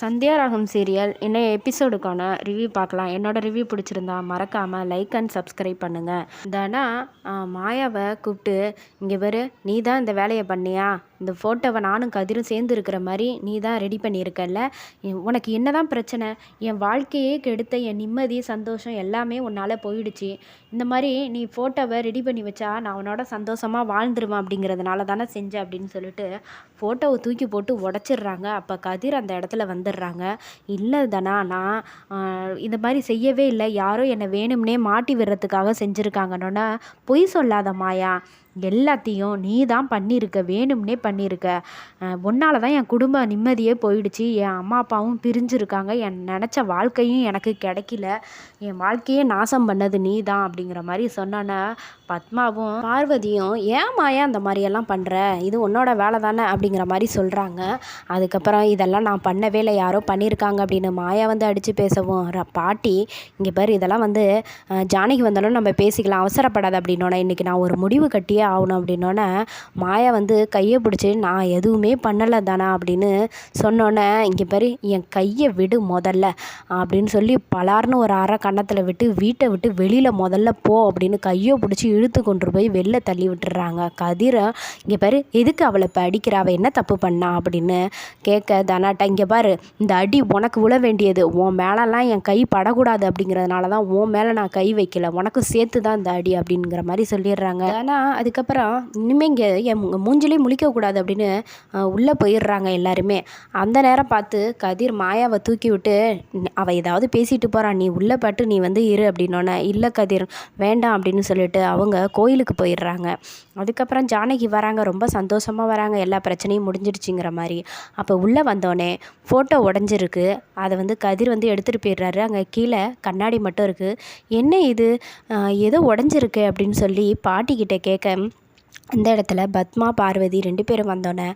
Sandhya Raagam serial. இன்னும் எபிசோடுக்கான review பார்க்கலாம். என்னோட ரிவ்யூ பிடிச்சிருந்தா மறக்காமல் லைக் அண்ட் சப்ஸ்கிரைப் பண்ணுங்கள் தனா மாயாவை கூப்பிட்டு இங்கே வரு நீ தான் இந்த வேலையை பண்ணியா? இந்த ஃபோட்டோவை நானும் கதிரும் சேர்ந்து இருக்கிற மாதிரி நீ தான் ரெடி பண்ணியிருக்கல்ல? உனக்கு என்ன தான் பிரச்சனை? என் வாழ்க்கையே கெடுத்த என் நிம்மதி சந்தோஷம் எல்லாமே உன்னால் போயிடுச்சு. இந்த மாதிரி நீ ஃபோட்டோவை ரெடி பண்ணி வச்சா நான் உன்னோட சந்தோஷமாக வாழ்ந்துருவேன் அப்படிங்கிறதுனால தானே செஞ்சேன் அப்படின்னு சொல்லிட்டு ஃபோட்டோவை தூக்கி போட்டு உடச்சிடுறாங்க. அப்போ கதிர் அந்த இடத்துல வந்து வந்துடுறாங்க. இல்லை தானா நான் இந்த மாதிரி செய்யவே இல்லை. யாரோ என்னை வேணும்னே மாட்டி விடுறதுக்காக செஞ்சுருக்காங்கன்னொன்னே பொய் சொல்லாத மாயா. எல்லாத்தையும் நீ தான் பண்ணியிருக்க வேணும்னே பண்ணியிருக்க. உன்னால தான் என் குடும்ப நிம்மதியே போயிடுச்சு. என் அம்மா அப்பாவும் பிரிஞ்சிருக்காங்க. என் நினச்ச வாழ்க்கையும் எனக்கு கிடைக்கல. என் வாழ்க்கையே நாசம் பண்ணது நீ தான் அப்படிங்கிற மாதிரி சொன்னோன்னே பத்மாவும் பார்வதியும் ஏன் மாயா அந்த மாதிரியெல்லாம் பண்ணுற இது உன்னோட வேலை தானே? அப்படிங்கிற மாதிரி சொல்கிறாங்க அதுக்கப்புறம் இதெல்லாம் நான் பண்ணவே இல்லை. யாரோ பண்ணியிருக்காங்க அப்படின்னு மாயா வந்து அடித்து பேசவும் பாட்டி இங்கே பாரு இதெல்லாம் வந்து ஜானகி வந்தாலும் நம்ம பேசிக்கலாம். அவசரப்படாது அப்படின்னோட இன்றைக்கி நான் ஒரு முடிவு கட்டியே ஆகணும் அப்படின்னோடனே மாயா வந்து கையை பிடிச்சி நான் எதுவுமே பண்ணலை தானா? அப்படின்னு சொன்னோன்னே இங்கே பாரு என் கையை விடு முதல்ல அப்படின்னு சொல்லி பலார்னு ஒரு அரை கன்னத்தில் விட்டு வீட்டை விட்டு வெளியில் முதல்ல போ அப்படின்னு கையை பிடிச்சி இழுத்து கொண்டு போய் வெளில தள்ளி விட்டுறாங்க. கதிரை இங்கே பாரு எதுக்கு அவளை இப்போ அடிக்கிற அவள் என்ன தப்பு பண்ணா? அப்படின்னு கேட்க தனாட்டா இங்கே பாரு இந்த அடி உனக்கு விழ வேண்டியது. உன் மேலெல்லாம் என் கை படக்கூடாது அப்படிங்கிறதுனால தான் உன் மேலே நான் கை வைக்கல. உனக்கு சேர்த்து தான் இந்த அடி அப்படிங்கிற மாதிரி சொல்லிடுறாங்க. ஆனால் அதுக்கு அதுக்கப்புறம் இனிமேல் இங்கே என் மூஞ்சிலையும் மூஞ்சிலே முழிக்கக்கூடாது அப்படின்னு உள்ளே போயிடுறாங்க எல்லாருமே. அந்த நேரம் பார்த்து கதிர் மாயாவை தூக்கி விட்டு அவள் ஏதாவது பேசிட்டு போகிறான் நீ உள்ளே பட்டு நீ வந்து இரு அப்படின்னோன்னே இல்லை கதிர் வேண்டாம் அப்படின்னு சொல்லிட்டு அவங்க கோயிலுக்கு போயிடுறாங்க. அதுக்கப்புறம் ஜானகி வராங்க. ரொம்ப சந்தோஷமாக வராங்க. எல்லா பிரச்சனையும் முடிஞ்சிடுச்சுங்கிற மாதிரி. அப்போ உள்ளே வந்தோடனே ஃபோட்டோ உடஞ்சிருக்கு. அதை வந்து கதிர் வந்து எடுத்துகிட்டு போயிடுறாரு. அங்கே கீழே கண்ணாடி மட்டும் இருக்குது என்ன இது? ஏதோ உடஞ்சிருக்கு அப்படின்னு சொல்லி பாட்டிக்கிட்ட கேட்க இந்த இடத்துல பத்மா பார்வதி ரெண்டு பேரும் வந்தோன்னே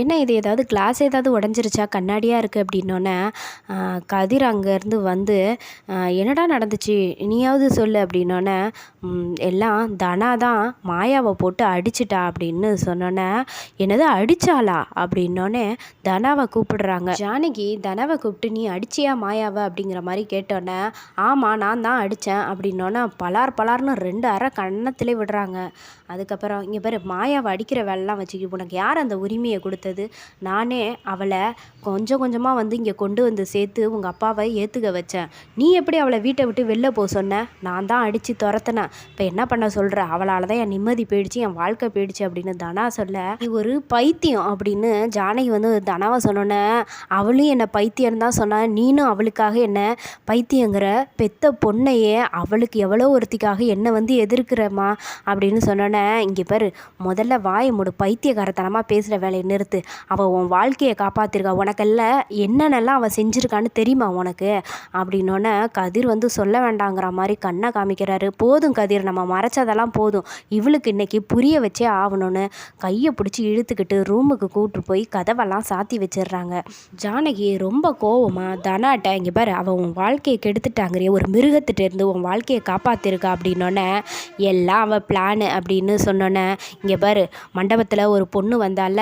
என்ன இது? ஏதாவது கிளாஸ் ஏதாவது உடஞ்சிருச்சா? கண்ணாடியாக இருக்குது அப்படின்னோடனே கதிர் அங்கேருந்து வந்து என்னடா நடந்துச்சு? நீயாவது சொல்லு. அப்படின்னோடனே எல்லாம் தனா தான் மாயாவை போட்டு அடிச்சிட்டா? அப்படின்னு சொன்னோன்னே என்னது அடிச்சாளா? அப்படின்னோடனே தனாவை கூப்பிடுறாங்க. ஜானகி தனாவை கூப்பிட்டு நீ அடிச்சியா மாயாவை? அப்படிங்கிற மாதிரி கேட்டோன்னே ஆமாம் நான் தான் அடித்தேன் அப்படின்னோடனே பலார் பலார்னு ரெண்டு அரை கண்ணத்திலே விடுறாங்க. அதுக்கப்புறம் இங்கே பேர் மாயாவை அடிக்கிற வேலைலாம் வச்சுக்கி உனக்கு யார் அந்த உரிமையை கொடுத்தது? நானே அவளை கொஞ்சம் கொஞ்சமாக வந்து இங்கே கொண்டு வந்து சேர்த்து உங்கள் அப்பாவை ஏற்றுக்க வச்சேன். நீ எப்படி அவளை வீட்டை விட்டு வெளில போக சொன்ன? நான் தான் அடித்து துரத்துனேன். இப்போ என்ன பண்ண சொல்கிற அவளால் தான் என் நிம்மதி போயிடுச்சு என் வாழ்க்கை போயிடுச்சு அப்படின்னு தனா சொல்ல நீ ஒரு பைத்தியம் அப்படின்னு ஜானகி வந்து தனாவை சொன்னோன்னே அவளும் என்னை பைத்தியம் தான் சொன்னா நீனும் அவளுக்காக என்ன பைத்தியங்கிற பெத்த பொண்ணையே அவளுக்கு எவ்வளோ ஒருத்திக்காக என்னை வந்து எதிர்க்கிறமா அப்படின்னு சொன்னோன்னே இங்கே பாரு முதல்ல வாயை மூடு பைத்தியக்காரத்தனமாக பேசுகிற வேலையை நிறுத்து. அவள் உன் வாழ்க்கையை காப்பாற்றிருக்கா உனக்கெல்லாம் என்னென்னலாம் அவள் செஞ்சுருக்கான்னு தெரியுமா உனக்கு? அப்படின்னோடனே கதிர் வந்து சொல்ல வேண்டாங்கிற மாதிரி கண்ணை காமிக்கிறாரு. போதும் கதிர் நம்ம மறைச்சதெல்லாம் போதும். இவளுக்கு இன்றைக்கி புரிய வச்சே ஆகணும்னு கையை பிடிச்சி இழுத்துக்கிட்டு ரூமுக்கு கூட்டு போய் கதவெல்லாம் சாத்தி வச்சிடுறாங்க. ஜானகி ரொம்ப கோவமாக தனாட்ட இங்கே பாரு அவள் உன் வாழ்க்கையை கெடுத்துட்டாங்கிறிய ஒரு மிருகத்திட்ட இருந்து உன் வாழ்க்கையை காப்பாற்றிருக்கா அப்படின்னோடனே எல்லாம் அவள் பிளானு அப்படின்னு சொன்னோன்னே இங்கே பாரு மண்டபத்தில் ஒரு பொண்ணு வந்தால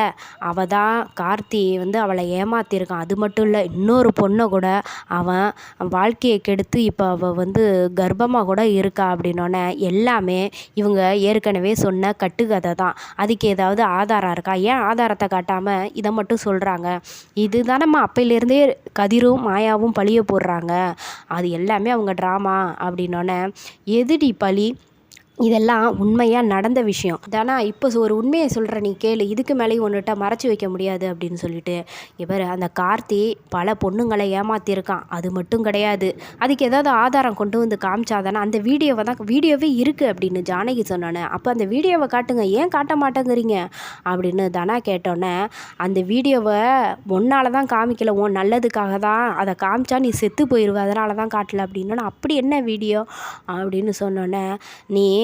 அவள் தான் கார்த்தி வந்து அவளை ஏமாத்திருக்கான். அது மட்டும் இல்லை இன்னொரு பொண்ணை கூட அவன் வாழ்க்கையை கெடுத்து இப்போ அவள் வந்து கர்ப்பமாக கூட இருக்கா அப்படின்னோடனே எல்லாமே இவங்க ஏற்கனவே சொன்ன கட்டுக்கதை தான். அதுக்கு ஏதாவது ஆதாரம் இருக்கா? ஏன் ஆதாரத்தை காட்டாமல் இதை மட்டும் சொல்கிறாங்க இதுதானம்மா அப்பையிலேருந்தே கதிரும் மாயாவும் பழிய போடுறாங்க. அது எல்லாமே அவங்க ட்ராமா அப்படின்னோடனே எதுடி பழி? இதெல்லாம் உண்மையாக நடந்த விஷயம். தானா இப்போ ஒரு உண்மையை சொல்கிற நீ கேளு இதுக்கு மேலேயும் ஒன்றுட்ட மறைச்சி வைக்க முடியாது அப்படின்னு சொல்லிட்டு இவர் அந்த கார்த்தி பல பொண்ணுங்களை ஏமாத்தியிருக்கான். அது மட்டும் கிடையாது. அதுக்கு ஏதாவது ஆதாரம் கொண்டு வந்து காமிச்சாதானே அந்த வீடியோவை தான் வீடியோவே இருக்குது அப்படின்னு ஜானகி சொன்னானே. அப்போ அந்த வீடியோவை காட்டுங்க. ஏன் காட்ட மாட்டேங்கிறீங்க? அப்படின்னு தானா கேட்டோன்னே அந்த வீடியோவை உன்னால தான் காமிக்கல உன் நல்லதுக்காக தான் அதை காமிச்சா நீ செத்து போயிடுவ அதனால தான் காட்டல அப்படின்னா. அப்படி என்ன வீடியோ? அப்படின்னு சொன்னோன்னே நீ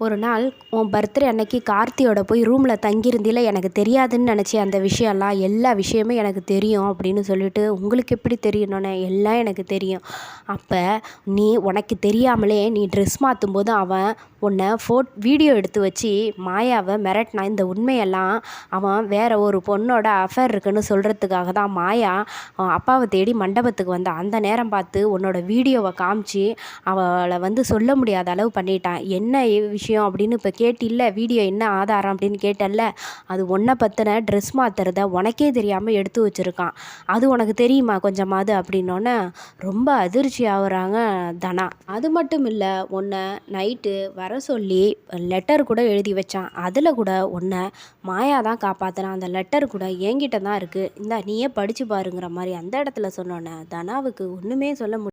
ஒரு நாள் உன் பர்த்டே அன்னைக்கு கார்த்தியோட போய் ரூமில் தங்கியிருந்தில எனக்கு தெரியாதுன்னு நினச்சி அந்த விஷயம்லாம் எல்லா விஷயமும் எனக்கு தெரியும் அப்படின்னு சொல்லிட்டு உங்களுக்கு எப்படி தெரியணும்னே எல்லாம் எனக்கு தெரியும். அப்போ நீ உனக்கு தெரியாமலே நீ ட்ரெஸ் மாற்றும் போது அவன் உன்னை ஃபோட் வீடியோ எடுத்து வச்சு மாயாவை மிரட்டினான் இந்த உண்மையெல்லாம் அவன் வேற ஒரு பொண்ணோட அஃபேர் இருக்குன்னு சொல்கிறதுக்காக தான் மாயா அவன் அப்பாவை தேடி மண்டபத்துக்கு வந்தான் அந்த நேரம் பார்த்து உன்னோட வீடியோவை காமிச்சு அவளை வந்து சொல்ல முடியாத அளவு பண்ணிட்டான். என்ன விஷயம் அப்படின்னு இப்போ கேட்டில்ல வீடியோ என்ன ஆதாரம்? அப்படின்னு கேட்டல்ல அது ஒன்றை பற்றின ட்ரெஸ் மாற்றுறத உனக்கே தெரியாமல் எடுத்து வச்சுருக்கான். அது உனக்கு தெரியுமா கொஞ்சமாவது அப்படின்னோடனே ரொம்ப அதிர்ச்சி ஆகுறாங்க தனா. அது மட்டும் இல்லை உன்னை நைட்டு வர சொல்லி லெட்டர் கூட எழுதி வச்சான். அதில் கூட உன்னை மாயா தான் காப்பாற்றினான் அந்த லெட்டர் கூட என்கிட்ட தான் இருக்குது இந்த நீயே படித்து பாருங்கிற மாதிரி அந்த இடத்துல சொன்னோன்னே தனாவுக்கு ஒன்றுமே சொல்ல முடியும்